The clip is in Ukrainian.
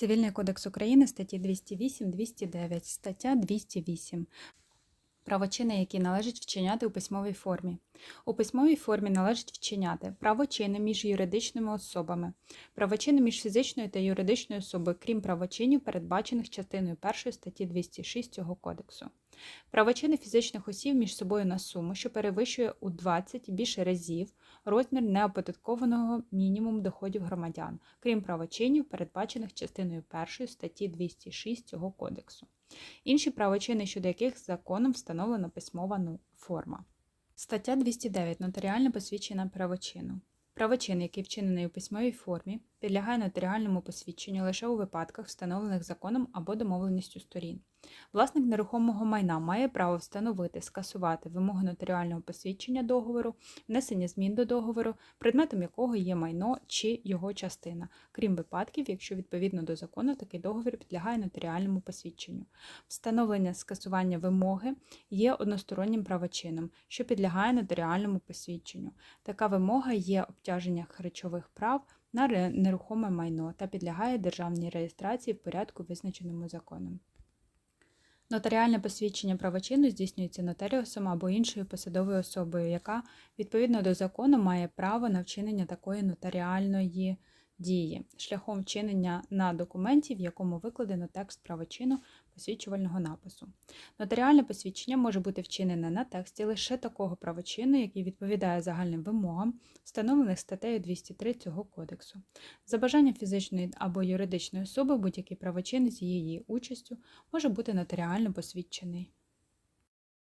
Цивільний кодекс України статті 208-209, стаття 208. Правочини, які належить вчиняти у письмовій формі. У письмовій формі належить вчиняти правочини між юридичними особами, правочини між фізичною та юридичною особою, крім правочинів, передбачених частиною 1 статті 206 цього кодексу. Правочини фізичних осіб між собою на суму, що перевищує у 20 і більше разів розмір неоподаткованого мінімум доходів громадян, крім правочинів, передбачених частиною 1 статті 206 цього кодексу. Інші правочини, щодо яких законом встановлена письмова ну, форма. Стаття 209. Нотаріально посвідчена правочину. Правочин, який вчинений у письмовій формі, підлягає нотаріальному посвідченню лише у випадках, встановлених законом або домовленістю сторін. Власник нерухомого майна має право встановити, скасувати вимоги нотаріального посвідчення договору, внесення змін до договору, предметом якого є майно чи його частина, крім випадків, якщо відповідно до закону такий договір підлягає нотаріальному посвідченню. Встановлення скасування вимоги є одностороннім правочином, що підлягає нотаріальному посвідченню. Така вимога є обтяження речових прав на нерухоме майно та підлягає державній реєстрації в порядку, визначеному законом. Нотаріальне посвідчення правочину здійснюється нотаріусом або іншою посадовою особою, яка відповідно до закону має право на вчинення такої нотаріальної дії шляхом вчинення на документі, в якому викладено текст правочину посвідчувального напису. Нотаріальне посвідчення може бути вчинене на тексті лише такого правочину, який відповідає загальним вимогам, встановлених статтею 203 цього кодексу. За бажанням фізичної або юридичної особи будь-який правочин з її участю може бути нотаріально посвідчений.